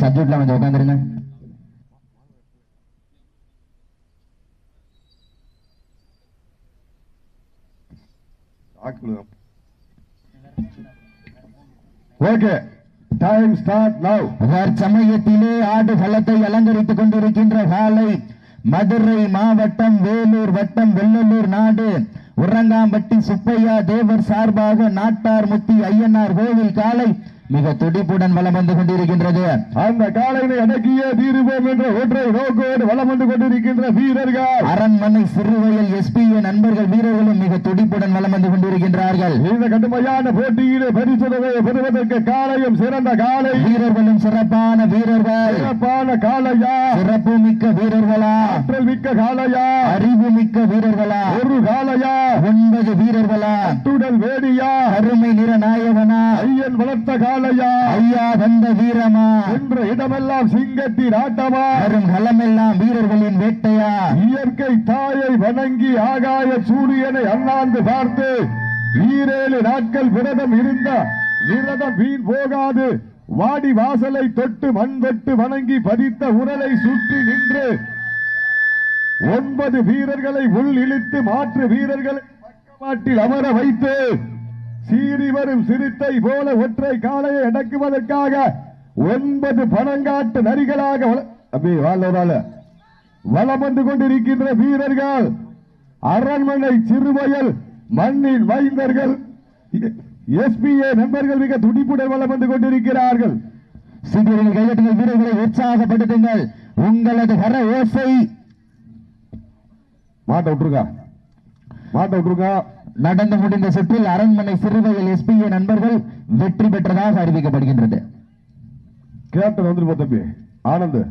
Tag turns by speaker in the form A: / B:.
A: சப்ஜெக்ட்ல வந்து உட்காந்துருங்க
B: ஓகே டைம் ஸ்டார்ட் நவ்
A: சமயத்திலே ஆடு களத்தை அலங்கரித்துக் கொண்டிருக்கின்ற காலை மதுரை மாவட்டம் வேலூர் வட்டம் வெள்ளலூர் நாடு உரங்காம்பட்டி சுப்பையா தேவர் சார்பாக நாட்டார் முத்தி ஐயனார் கோவில் காலை மிக துடிப்புடன் வலம் வந்து கொண்டிருக்கின்றது.
B: அந்த காலையினை அடக்கியே தீருவோம் என்ற ஒற்றை நோக்கோடு வலம் வந்து கொண்டிருக்கின்ற வீரர்கள்.
A: அரண்மனை சிறுவயல் எஸ்பிஏ நண்பர்கள் வீரர்களும் மிக துடிப்புடன் வலம் வந்து கொண்டிருக்கின்றார்கள்.
B: இந்த கடுமையான போட்டியிலே பரிசுகளை பெறுவதற்கு காலையும் சிறந்த காலை
A: வீரர்களும் சிறப்பான வீரர்கள்.
B: சிறப்பான காலையா
A: சிறப்பு மிக்க வீரர்களா?
B: ஆற்றல் மிக்க காலையா
A: அறிவு மிக்க வீரர்களா?
B: ஒரு காலையா
A: ஒன்பது வீரர்களா?
B: அத்துடல் வேடியா?
A: அருமை நிற நாயகனா?
B: ஐயன் வளர்த்த காலையா
A: ஐயா வந்த வீரமா?
B: என்ற இடமெல்லாம் சிங்கத்தின் ஆட்டமா
A: வரும் களமெல்லாம் வீரர்களின் வேட்டையா?
B: இயற்கை தாயை வணங்கி ஆகாய சூரியனை அண்ணாந்து பார்த்து ஈரேழு நாட்கள் விரதம் இருந்த விரதம் வீண் போகாது. வாடி வாசலை தொட்டு மண் தொட்டு வணங்கி பதித்த உரலை சுற்றி நின்று ஒன்பது வீரர்களை உள் இழுத்து மாற்று வீரர்களை பக்கவாட்டில் அமர வைத்து சீறி வரும் சிறுத்தை போல ஒற்றை காலையை அடக்குவதற்காக ஒன்பது பணங்காட்டு நரிகளாக வள- அப்படி வலம் வந்து கொண்டிருக்கின்ற வீரர்கள் அரண்மனை சிறுவயல் மண்ணின் வைந்தர்கள். எஸ்பிஏ நண்பர்கள் மிக துடிப்புடன் வலம் வந்து கொண்டிருக்கிறார்கள்.
A: சிறியர்கள் கைதட்டுங்கள் வீரர்களை உற்சாகப்படுத்துங்கள். உங்களது கர ஓசை.
B: மாட்ட விட்டுருக்கா மாட்ட விட்டுருங்க.
A: நடந்து முடிந்த சுற்றில் அரண்மனை சிறுவயல் எஸ்பிஏ நண்பர்கள் வெற்றி பெற்றதாக அறிவிக்கப்படுகின்றது.
B: கேப்டன் வந்துட்டு போ தம்பி? ஆனந்த்.